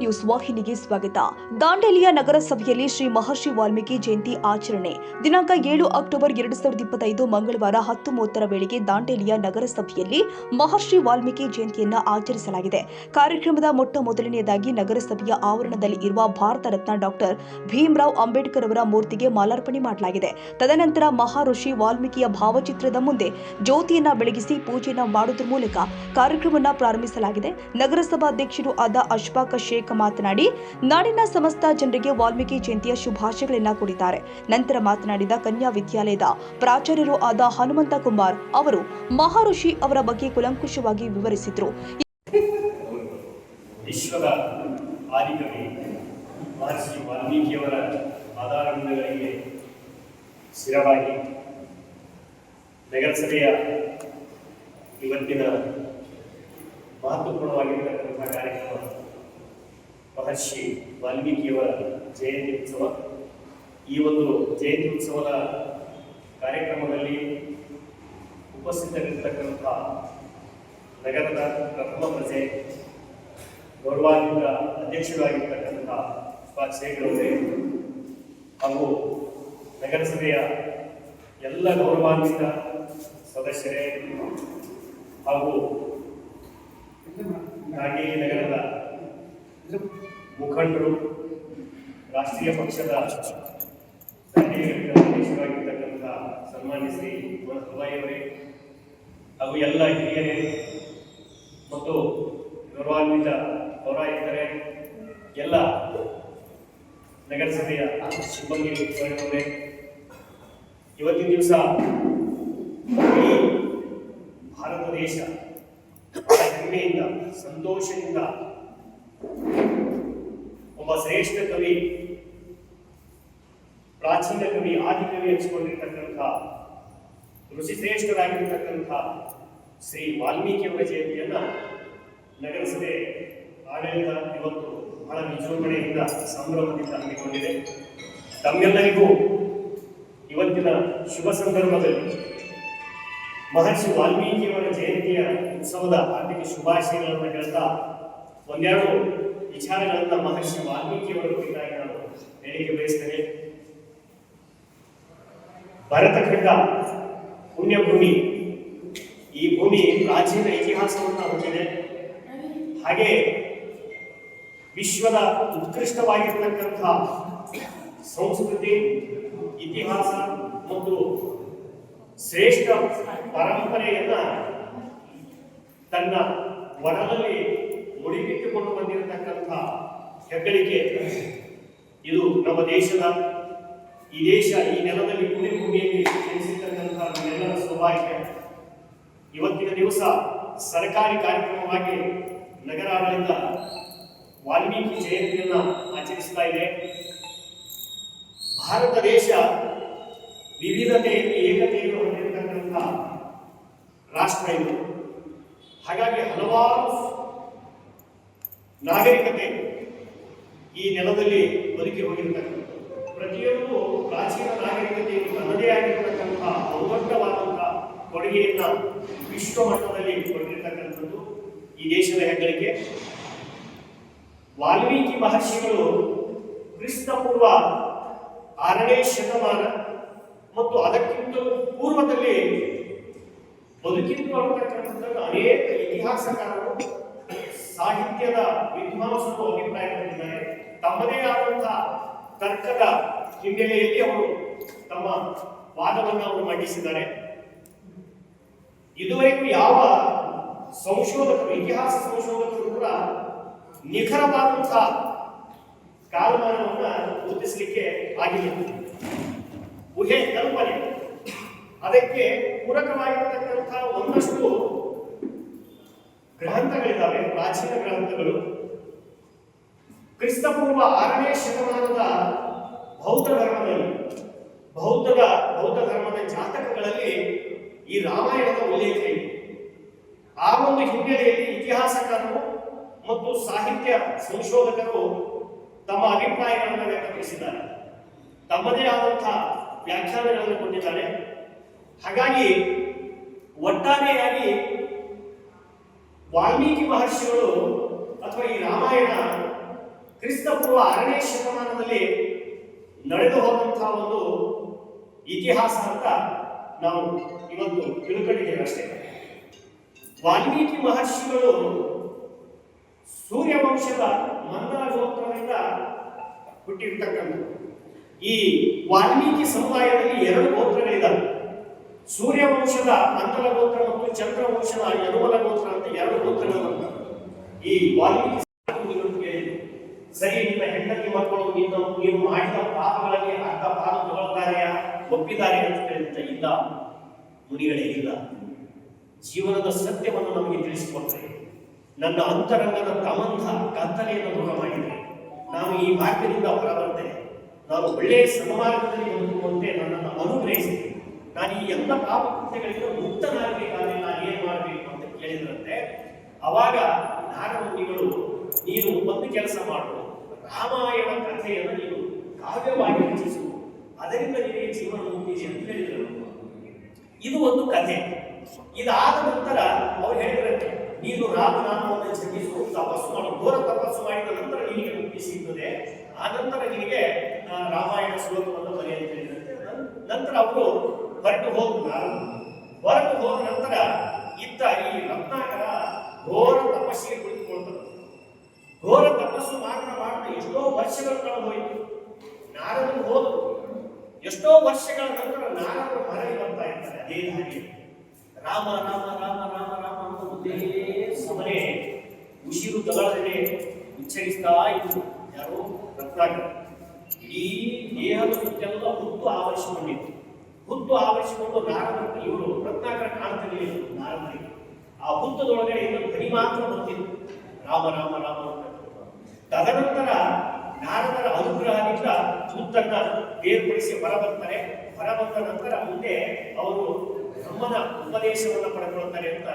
News ವಾಹಿನಿಗೆ ಸ್ವಾಗತ. ದಾಂಡೇಲಿಯ ನಗರಸಭೆಯಲ್ಲಿ ಶ್ರೀ ಮಹರ್ಷಿ ವಾಲ್ಮೀಕಿ ಜಯಂತಿ ಆಚರಣೆ. ದಿನಾಂಕ ಏಳು ಅಕ್ಟೋಬರ್ ಎರಡು ಸಾವಿರದ ಇಪ್ಪತ್ತೈದು ಮಂಗಳವಾರ ಹತ್ತು ಮೂವತ್ತರ ವೇಳೆಗೆ ದಾಂಡೇಲಿಯ ನಗರಸಭೆಯಲ್ಲಿ ಮಹರ್ಷಿ ವಾಲ್ಮೀಕಿ ಜಯಂತಿಯನ್ನು ಆಚರಿಸಲಾಗಿದೆ. ಕಾರ್ಯಕ್ರಮದ ಮೊಟ್ಟ ಮೊದಲನೆಯದಾಗಿ ನಗರಸಭೆಯ ಆವರಣದಲ್ಲಿ ಇರುವ ಭಾರತ ರತ್ನ ಡಾಕ್ಟರ್ ಭೀಮರಾವ್ ಅಂಬೇಡ್ಕರ್ ಅವರ ಮೂರ್ತಿಗೆ ಮಾಲಾರ್ಪಣೆ ಮಾಡಲಾಗಿದೆ. ತದನಂತರ ಮಹಾಋಷಿ ವಾಲ್ಮೀಕಿಯ ಭಾವಚಿತ್ರದ ಮುಂದೆ ಜ್ಯೋತಿಯನ್ನು ಬೆಳಗಿಸಿ ಪೂಜೆಯನ್ನು ಮಾಡುವುದರ ಮೂಲಕ ಕಾರ್ಯಕ್ರಮವನ್ನು ಪ್ರಾರಂಭಿಸಲಾಗಿದೆ. ನಗರಸಭಾಧ್ಯಕ್ಷರು ಆದ ಅಶ್ಫಾಕ ಶೇಖ್ ಮಾತನಾಡಿ, ನಾಡಿನ ಸಮಸ್ತ ಜನರಿಗೆ ವಾಲ್ಮೀಕಿ ಜಯಂತಿಯ ಶುಭಾಶಯಗಳನ್ನು ಕೋರಿದ್ದಾರೆ. ನಂತರ ಮಾತನಾಡಿದ ಕನ್ಯಾ ವಿದ್ಯಾಲಯದ ಪ್ರಾಚಾರ್ಯರು ಆದ ಹನುಮಂತ ಕುಮಾರ್ ಅವರು ಮಹಾಋಷಿ ಅವರ ಬಗ್ಗೆ ಕುಲಂಕುಷವಾಗಿ ವಿವರಿಸಿದರು. ವಾಲ್ಮೀಕಿಯವರ ನಗರಸಭೆಯ ಇವತ್ತಿನ ಮಹತ್ವಪೂರ್ಣವಾಗಿರ್ತಕ್ಕಂಥ ಕಾರ್ಯಕ್ರಮ ಮಹರ್ಷಿ ವಾಲ್ಮೀಕಿಯವರ ಜಯಂತಿ ಉತ್ಸವ. ಈ ಒಂದು ಜಯಂತಿ ಉತ್ಸವದ ಕಾರ್ಯಕ್ರಮದಲ್ಲಿ ಉಪಸ್ಥಿತರಿರ್ತಕ್ಕಂಥ ನಗರದ ಪ್ರಥಮ ಪ್ರಜೆ, ಗೌರವಾನ್ವಿತ ಅಧ್ಯಕ್ಷರಾಗಿರ್ತಕ್ಕಂಥ ಶೇಖರವರೇ ಹಾಗೂ ನಗರಸಭೆಯ ಎಲ್ಲ ಗೌರವಾನ್ವಿತ ಸದಸ್ಯರೇ. ಹಾಗೂ ಹಾಗೆಯೇ ನಗರದ ಮುಖಂಡರು, ರಾಷ್ಟ್ರೀಯ ಪಕ್ಷದ ಅಧ್ಯಕ್ಷರಾಗಿರ್ತಕ್ಕಂಥ ಸನ್ಮಾನ್ಯ ಶ್ರೀ ಅವರೇ ಹಾಗೂ ಎಲ್ಲ ಹಿರಿಯರೇ ಮತ್ತು ಗೌರವಾನ್ವಿತ ಪೌರಾಯುಕ್ತರೇ, ಎಲ್ಲ ನಗರಸಭೆಯ ಸಿಬ್ಬಂದಿ ವರ್ಗದವರೇ, ಇವತ್ತಿನ ದಿವಸ ಭಾರತ ದೇಶ ಹೆಮ್ಮೆಯಿಂದ, ಸಂತೋಷದಿಂದ ಒಬ್ಬ ಶ್ರೇಷ್ಠ ಕವಿ, ಪ್ರಾಚೀನ ಕವಿ ಆದಿಕವಿ ಹಂಚಿಕೊಂಡಿರ್ತಕ್ಕಂಥ ಋಷಿ ಶ್ರೇಷ್ಠರಾಗಿರ್ತಕ್ಕಂಥ ಶ್ರೀ ವಾಲ್ಮೀಕಿಯವರ ಜಯಂತಿಯನ್ನ ನಗರಸಭೆ ಆಡಳಿತ ಇವತ್ತು ಬಹಳ ವಿಜೃಂಭಣೆಯಿಂದ ಸಂಭ್ರಮದಿಂದ ಹಮ್ಮಿಕೊಂಡಿದೆ. ತಮ್ಮೆಲ್ಲರಿಗೂ ಇವತ್ತಿನ ಶುಭ ಸಂದರ್ಭದಲ್ಲಿ ಮಹರ್ಷಿ ವಾಲ್ಮೀಕಿಯವರ ಜಯಂತಿಯ ಉತ್ಸವದ ಹಾರ್ದಿಕ ಶುಭಾಶಯಗಳನ್ನು ಹೇಳ್ತಾ ಒಂದೆರಡು ವಿಚಾರಗಳನ್ನ ಮಹರ್ಷಿ ವಾಲ್ಮೀಕಿಯವರ ಕುರಿತಾಗಿ ನಾನು ಹೇಳಿಕೆ ಬಯಸ್ತೇನೆ. ಭರತಖಂಡ ಪುಣ್ಯಭೂಮಿ. ಈ ಭೂಮಿ ಪ್ರಾಚೀನ ಇತಿಹಾಸವನ್ನು ಹೊಂದಿದೆ. ಹಾಗೆ ವಿಶ್ವದ ಉತ್ಕೃಷ್ಟವಾಗಿರ್ತಕ್ಕಂಥ ಸಂಸ್ಕೃತಿ, ಇತಿಹಾಸ ಮತ್ತು ಶ್ರೇಷ್ಠ ಪರಂಪರೆಯನ್ನ ತನ್ನ ಒಡಲಲ್ಲಿ ಮುಡಿಬಿಟ್ಟುಕೊಂಡು ಬಂದಿರತಕ್ಕಂಥ ಹೆಗ್ಗಳಿಕೆ. ಇದು ನಮ್ಮ ದೇಶದ, ಈ ದೇಶ ಈ ನೆಲದಲ್ಲಿ ಪುಣ್ಯಭೂಮಿಯಲ್ಲಿ ಜನಿಸಿರ್ತಕ್ಕಂಥ ನಮ್ಮೆಲ್ಲರ ಸೌಭಾಗ್ಯ. ಇವತ್ತಿನ ದಿವಸ ಸರ್ಕಾರಿ ಕಾರ್ಯಕ್ರಮವಾಗಿ ನಗರಾಡಳಿತ ವಾಲ್ಮೀಕಿ ಜಯಂತಿಯನ್ನು ಆಚರಿಸ್ತಾ ಇದೆ. ಭಾರತ ದೇಶ ವಿವಿಧತೆಯಲ್ಲಿ ಏಕತೆಯನ್ನು ಹೊಂದಿರತಕ್ಕಂಥ ರಾಷ್ಟ್ರ ಇದು. ಹಾಗಾಗಿ ಹಲವಾರು ನಾಗರಿಕತೆ ಈ ನೆಲದಲ್ಲಿ ಬದುಕಿ ಹೋಗಿರ್ತಕ್ಕಂಥ ಪ್ರತಿಯೊಂದು ಪ್ರಾಚೀನ ನಾಗರಿಕತೆಯನ್ನು ತನ್ನದೇ ಆಗಿರತಕ್ಕಂಥ ಬಹುದೊಡ್ಡವಾದಂತಹ ಕೊಡುಗೆಯನ್ನ ವಿಶ್ವ ಮಟ್ಟದಲ್ಲಿ ಕೊಟ್ಟಿರ್ತಕ್ಕಂಥದ್ದು ಈ ದೇಶದ ಹೆಗ್ಗಳಿಕೆ. ವಾಲ್ಮೀಕಿ ಮಹರ್ಷಿಗಳು ಕ್ರಿಸ್ತಪೂರ್ವ ಆರನೇ ಶತಮಾನ ಮತ್ತು ಅದಕ್ಕಿಂತಲೂ ಪೂರ್ವದಲ್ಲಿ ಬದುಕಿದ್ದು ಅನ್ನತಕ್ಕಂಥದ್ದನ್ನು ಅನೇಕ ಇತಿಹಾಸಕಾರರು ಸಾಹಿತ್ಯದ ವಿದ್ವಾಂಸರು ಅಭಿಪ್ರಾಯಪಟ್ಟಿದ್ದಾರೆ ತಮ್ಮದೇ ಆದಂತಹ ತರ್ಕದ ಹಿನ್ನೆಲೆಯಲ್ಲಿ ಅವರು ತಮ್ಮ ವಾದವನ್ನು ಅವರು ಮಂಡಿಸಿದ್ದಾರೆ. ಇದುವರೆಗೂ ಯಾವ ಸಂಶೋಧಕರು, ಇತಿಹಾಸ ಸಂಶೋಧಕರು ಕೂಡ ನಿಖರವಾದಂತಹ ಕಾಲಮಾನವನ್ನ ಗುರುತಿಸಲಿಕ್ಕೆ ಆಗಿಲ್ಲ. ಊಹೆ ಕಲ್ಪನೆ. ಅದಕ್ಕೆ ಪೂರಕವಾಗಿರತಕ್ಕಂಥ ಒಂದಷ್ಟು ಗ್ರಂಥಗಳಿದ್ದಾವೆ, ಪ್ರಾಚೀನ ಗ್ರಂಥಗಳು. ಕ್ರಿಸ್ತಪೂರ್ವ ಆರನೇ ಶತಮಾನದ ಬೌದ್ಧ ಧರ್ಮದಲ್ಲಿ, ಬೌದ್ಧದ, ಬೌದ್ಧ ಧರ್ಮದ ಜಾತಕಗಳಲ್ಲಿ ಈ ರಾಮಾಯಣದ ಉಲ್ಲೇಖ ಇದೆ. ಆ ಒಂದು ಹಿನ್ನೆಲೆಯಲ್ಲಿ ಇತಿಹಾಸಕಾರರು ಮತ್ತು ಸಾಹಿತ್ಯ ಸಂಶೋಧಕರು ತಮ್ಮ ಅಭಿಪ್ರಾಯಗಳನ್ನು ವ್ಯಕ್ತಪಡಿಸಿದ್ದಾರೆ. ತಮ್ಮದೇ ಆದಂತಹ ವ್ಯಾಖ್ಯಾನಗಳನ್ನು ಕೊಟ್ಟಿದ್ದಾರೆ. ಹಾಗಾಗಿ, ಒಟ್ಟಾರೆಯಾಗಿ ವಾಲ್ಮೀಕಿ ಮಹರ್ಷಿಗಳು ಅಥವಾ ಈ ರಾಮಾಯಣ ಕ್ರಿಸ್ತ ಕ್ರಿಸ್ತಪೂರ್ವ ಆರನೇ ಶತಮಾನದಲ್ಲಿ ನಡೆದು ಹೋದಂತಹ ಒಂದು ಇತಿಹಾಸ ಅಂತ ನಾವು ಇವತ್ತು ತಿಳ್ಕೊಂಡಿದ್ದೇವೆ ಅಷ್ಟೇ. ವಾಲ್ಮೀಕಿ ಮಹರ್ಷಿಗಳು ಸೂರ್ಯವಂಶದ ಮಂದರ ಗೋತ್ರದಿಂದ ಹುಟ್ಟಿರ್ತಕ್ಕಂಥ ಈ ವಾಲ್ಮೀಕಿ ಸಮುದಾಯದಲ್ಲಿ ಎರಡು ಗೋತ್ರಗಳಿದ್ದಾವೆ ಸೂರ್ಯವಂಶದ ಮಂದಲ ಗೋತ್ರ ಮತ್ತು ಚಂದ್ರವಂಶದ ಯದುಮಲ ಗೋತ್ರ ಅಂತ ಎರಡು ಗೋತ್ರಗಳು ಈ ವಾಲ್ಮೀಕಿ ಸರಿ ನಿನ್ನ ಹೆಂಡತಿ ಮಕ್ಕಳು, ನಿನ್ನ ನೀವು ಮಾಡಿದ ಪಾಪಗಳಲ್ಲಿ ಅರ್ಧ ಪಾಪ ತಗೊಳ್ತಾರೆಯಾ? ಒಪ್ಪಿದ್ದಾರೆ ಅಂತ ಕೇಳಿದ ಇಲ್ಲ. ಮುನಿಗಳೇ, ಇಲ್ಲ. ಜೀವನದ ಸತ್ಯವನ್ನು ನಮಗೆ ತಿಳಿಸಿಕೊಟ್ಟರೆ ನನ್ನ ಅಂತರಂಗದ ತಮಂಧ ಕತ್ತಲೆಯನ್ನು ದೂರ ಮಾಡಿದೆ ನಾನು ಈ ಮಾರ್ಗದಿಂದ ಹೊರಬರ್ತೇನೆ ನಾನು ಒಳ್ಳೆಯ ಸಮಾರ್ಗದಲ್ಲಿ ಬದುಕುವಂತೆ ನನ್ನನ್ನು ಅನುಗ್ರಹಿಸಿದೆ. ನಾನು ಈ ಎಲ್ಲ ಪಾಪ ಕೃತ್ಯಗಳಿಂದ ಮುಕ್ತನಾಗಬೇಕಾದ್ರೆ ನಾನು ಏನು ಮಾಡಬೇಕು ಅಂತ ಕೇಳಿದ್ರಂತೆ ಅವಾಗ ನಾರಮುನಿಗಳು ನೀನು ಒಂದು ಕೆಲಸ ಮಾಡು, ರಾಮಾಯಣ ಕಥೆಯನ್ನು ನೀನು ಕಾವ್ಯವಾಗಿ ರಚಿಸು. ಅದರಿಂದ ನಿನಗೆ ಜೀವನ ಮುಕ್ತಿದೆ ಅಂತ ಹೇಳಿದರು ಇದು ಒಂದು ಕಥೆ. ಇದಾದ ನಂತರ ಅವ್ರು ಹೇಳಿದ್ರಂತೆ, ನೀನು ರಾಮನಾಮವನ್ನು ಜಪಿಸು, ತಪಸ್ಸು ಮಾಡು. ಘೋರ ತಪಸ್ಸು ಮಾಡಿದ ನಂತರ ನಿನಗೆ ಮುಕ್ತಿ ಸಿಗ್ತದೆ. ಆ ನಂತರ ನಿನಗೆ ರಾಮಾಯಣ ಶ್ಲೋಕವನ್ನು ಬರೆಯ ಅಂತ ಹೇಳಿದ್ರಂತೆ ನಂತರ ಅವರು ಹೊರಟು ಹೋದ ಹೊರಟು ಹೋದ ನಂತರ ಇದ್ದ ಈ ರತ್ನಾಕರ ಘೋರ ತಪಸ್ಸಿಗೆ ಕುಳಿತುಕೊಳ್ತಾರೆ ಘೋರ ತಪಸ್ಸು ಮಾಡ್ತಾ ಮಾಡ್ತಾ ಎಷ್ಟೋ ವರ್ಷಗಳು ಹೋಯಿತು ನಾರದರು ಹೋದರು. ಎಷ್ಟೋ ವರ್ಷಗಳ ನಂತರ ನಾರದರು ಹೊರಗೆ ಬರ್ತಾ ಇರ್ತಾರೆ ಅದೇ ಹಾಗೆ ರಾಮ ರಾಮ ರಾಮ ರಾಮ ರಾಮ ಒಂದೇ ಸಮನೆ ಉಸಿರು ತಗೊಳ್ಳದೆ ಉಚ್ಚರಿಸ್ತಾ ಇತ್ತು ಯಾರು ರತ್ನಾಕರ. ಈ ದೇಹದ ಸುತ್ತೆಲ್ಲ ಹುಟ್ಟು ಆವರಿಸಿಕೊಂಡಿತ್ತು. ಹುತ್ತು ಆವರಿಸಿಕೊಂಡು ನಾರದಂತೆ ಇವರು ರತ್ನಾಕರ ಕಾಣ್ತಿರಲಿಲ್ಲ ನಾರದರಿಗೆ ಆ ಹುತ್ತದೊಳಗಡೆ ಇನ್ನೊಂದು ಧ್ವನಿ ಮಾತ್ರ ಬರ್ತಿತ್ತು ರಾಮ ರಾಮ ರಾಮ ತದನಂತರ ನಾರದರ ಅನುಗ್ರಹದಿಂದ ಹುತ್ತನ್ನ ಬೇರ್ಪಡಿಸಿ ಹೊರಬರ್ತಾರೆ. ಹೊರಬಂದ ನಂತರ ಮುಂದೆ ಅವರು ಬ್ರಹ್ಮನ ಉಪದೇಶವನ್ನು ಪಡೆದುಕೊಳ್ತಾರೆ ಅಂತ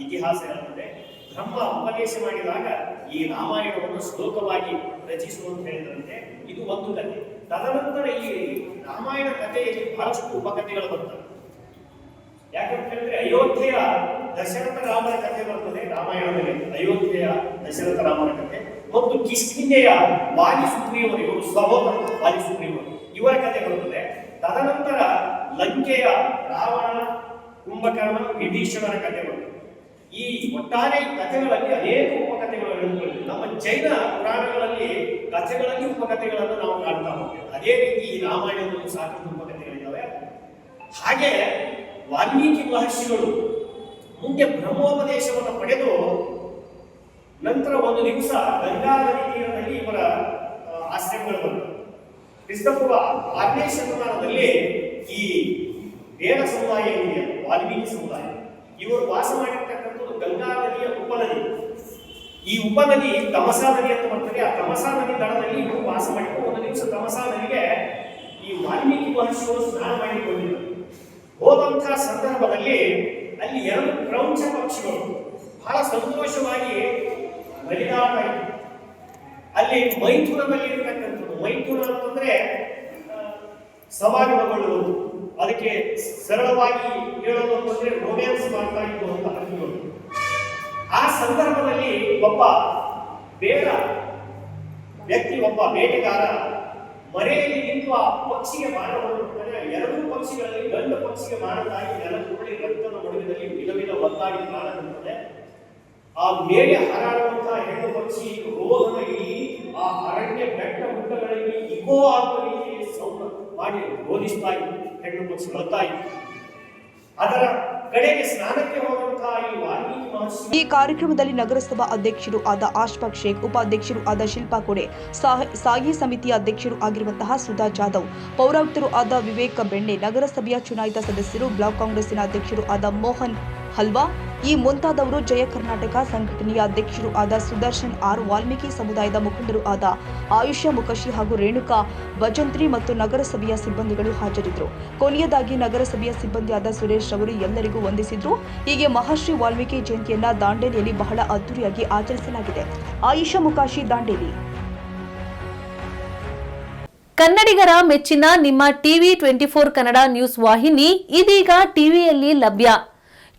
ಇತಿಹಾಸ ಹೇಳುತ್ತದೆ. ಬ್ರಹ್ಮ ಉಪದೇಶ ಮಾಡಿದಾಗ ಈ ರಾಮಾಯಣವನ್ನು ಶ್ಲೋಕವಾಗಿ ರಚಿಸುವಂತ ಹೇಳಿದಂತೆ ಇದು ಒಂದು ಕಥೆ. ತದನಂತರ ಈ ರಾಮಾಯಣ ಕಥೆಯಲ್ಲಿ ಬಹಳಷ್ಟು ಉಪಕಥೆಗಳು ಬರ್ತವೆ. ಯಾಕಂತ ಹೇಳಿದ್ರೆ ಅಯೋಧ್ಯೆಯ ದಶರಥ ರಾಮನ ಕಥೆ ಬರ್ತದೆ, ರಾಮಾಯಣದಲ್ಲಿ ಅಯೋಧ್ಯೆಯ ದಶರಥ ರಾಮನ ಕಥೆ. ಮತ್ತು ಕಿಷ್ಕಿಂಧೆಯ ವಾಲಿ ಸುಗ್ರೀವರು ಇವರು ಸಹೋದರ ವಾಲಿ ಸುಗ್ರೀವರು ಇವರ ಕಥೆ ಬರುತ್ತದೆ ತದನಂತರ ಲಂಕೆಯ ರಾವಣ ಕುಂಭಕರ್ಣ ವಿಭೀಷಣರ ಕಥೆ ಬರುತ್ತದೆ ಈ ಒಟ್ಟಾರೆ ಕಥೆಗಳಲ್ಲಿ ಅನೇಕ ಉಪಕಥೆಗಳು ನಮ್ಮ ಜೈನ ಪುರಾಣಗಳಲ್ಲಿ ಕಥೆಗಳಲ್ಲಿ ಉಪಕಥೆಗಳನ್ನು ನಾವು ಕಾಣ್ತಾ ಹೋಗ್ತೇವೆ. ಅದೇ ರೀತಿ ಈ ರಾಮಾಯಣದಲ್ಲಿ ಸಾಕಷ್ಟು ಉಪಕಥೆಗಳಿದ್ದಾವೆ ಹಾಗೆ ವಾಲ್ಮೀಕಿ ಮಹರ್ಷಿಗಳು ಮುಂದೆ ಬ್ರಹ್ಮೋಪದೇಶವನ್ನು ಪಡೆದು ನಂತರ ಒಂದು ದಿವಸ ಗಂಗಾ ತೀರದಲ್ಲಿ ಇವರ ಆಶ್ರಮಗಳು ಬಂತು ಕ್ರಿಸ್ತಪೂರ್ವ ಆರನೇ ಶತಮಾನದಲ್ಲಿ ಈ ಬೇಡ ಸಮುದಾಯ ಇದೆ, ವಾಲ್ಮೀಕಿ ಸಮುದಾಯ. ಇವರು ವಾಸ ಮಾಡಿರ್ತಕ್ಕಂಥದ್ದು ಗಂಗಾ ಈ ಉಪನದಿ ತಮಸಾ ನದಿ ಅಂತ ಬರ್ತದೆ. ಆ ತಮಸಾ ನದಿ ದಡದಲ್ಲಿ ಇವರು ವಾಸ ಮಾಡಿಕೊಂಡು ಒಂದು ದಿವಸ ತಮಸಾ ನದಿಗೆ ಈ ವಾಲ್ಮೀಕಿ ಮಹರ್ಷಿಗಳು ಸ್ನಾನ ಮಾಡಿಕೊಂಡಿದ್ದರು. ಹೋದಂತಹ ಸಂದರ್ಭದಲ್ಲಿ ಅಲ್ಲಿ ಎರಡು ಕ್ರೌಂಚ ಪಕ್ಷಿಗಳು ಬಹಳ ಸಂತೋಷವಾಗಿ ಬಲಿದಾನ ಅಲ್ಲಿ ಮೈಥುನದಲ್ಲಿ ಇರತಕ್ಕಂಥದ್ದು ಮೈಥುನ ಅಂತಂದ್ರೆ ಸಮಾಗಮಗೊಳ್ಳುವುದು ಅದಕ್ಕೆ ಸರಳವಾಗಿ ಹೇಳೋದು ಅಂತಂದ್ರೆ ರೊಮ್ಯಾನ್ಸ್ ಮಾಡ್ತಾ ಅಂತ ಅರ್ಥಗಳು ಆ ಸಂದರ್ಭದಲ್ಲಿ ಒಬ್ಬ ಬೇಡ ವ್ಯಕ್ತಿ, ಒಬ್ಬ ಬೇಟೆಗಾರ ಮರೆಯಲ್ಲಿ ನಿಂತು ಆ ಪಕ್ಷಿಗೆ ಹೊರಡುತ್ತಾನೆ ಎರಡೂ ಪಕ್ಷಿಗಳಲ್ಲಿ ಗಂಡು ಪಕ್ಷಿಗೆ ಬಾಣದಾಗಿ ನೆಲಕ್ಕುರುಳಿ ರಕ್ತದ ಒಡವಿನಲ್ಲಿ ವಿಧ ಒತ್ತಾಗಿ ಕಾಣುತ್ತದೆ ಆ ಮೇಲೆ ಹಾರಾಡುವಂತಹ ಹೆಣ್ಣು ಪಕ್ಷಿ ರೋಗದಲ್ಲಿ ಆ ಅರಣ್ಯ ಬೆಟ್ಟ ಮುಟ್ಟಗಳಲ್ಲಿ ಇಗೋ ಆಗುವ ಸೌಂಡ್ ಮಾಡಿ ರೋಧಿಸ್ತಾ ಹೆಣ್ಣು ಪಕ್ಷಿ ಬರ್ತಾ ಅದರ ಈ ಕಾರ್ಯಕ್ರಮದಲ್ಲಿ ನಗರಸಭಾ ಅಧ್ಯಕ್ಷರು ಆದ ಆಶ್ಫಾಕ್ ಶೇಖ್, ಉಪಾಧ್ಯಕ್ಷರು ಆದ ಶಿಲ್ಪಾ ಕೊಡೆ, ಸಾಹ- ಸಮಿತಿಯ ಅಧ್ಯಕ್ಷರು ಆಗಿರುವಂತಹ ಸುಧಾ ಜಾಧವ್, ಪೌರಾಯುಕ್ತರು ಆದ ವಿವೇಕ ಬೆಣ್ಣೆ, ನಗರಸಭೆಯ ಚುನಾಯಿತ ಸದಸ್ಯರು, ಬ್ಲಾಕ್ ಕಾಂಗ್ರೆಸ್ಸಿನ ಅಧ್ಯಕ್ಷರು ಆದ ಮೋಹನ್ ಹಲ್ವಾ? ಈ ಮುಂತಾದವರು ಜಯ ಕರ್ನಾಟಕ ಸಂಘಟನೆಯ ಅಧ್ಯಕ್ಷರು ಆದ ಸುದರ್ಶನ್ ಆರ್ ವಾಲ್ಮೀಕಿ ಸಮುದಾಯದ ಮುಖಂಡರು ಆದ ಆಯುಷ್ಯ ಮುಖಶಿ ಹಾಗೂ ರೇಣುಕಾ, ಭಜಂತ್ರಿ ಮತ್ತು ನಗರಸಭೆಯ ಸಿಬ್ಬಂದಿಗಳು ಹಾಜರಿದ್ದರು. ಕೊನೆಯದಾಗಿ ನಗರಸಭೆಯ ಸಿಬ್ಬಂದಿಯಾದ ಸುರೇಶ್ ಅವರು ಎಲ್ಲರಿಗೂ ವಂದಿಸಿದ್ರು. ಹೀಗೆ ಮಹರ್ಷಿ ವಾಲ್ಮೀಕಿ ಜಯಂತಿಯನ್ನ ದಾಂಡೇಲಿಯಲ್ಲಿ ಬಹಳ ಅದ್ದೂರಿಯಾಗಿ ಆಚರಿಸಲಾಗಿದೆ. ಆಯುಷ ಮುಖಾಶಿ ದಾಂಡೇಲಿ. ಕನ್ನಡಿಗರ ಮೆಚ್ಚಿನ ನಿಮ್ಮ TV twenty four Kannada news ವಾಹಿನಿ ಇದೀಗ ಟಿವಿಯಲ್ಲಿ ಲಭ್ಯ.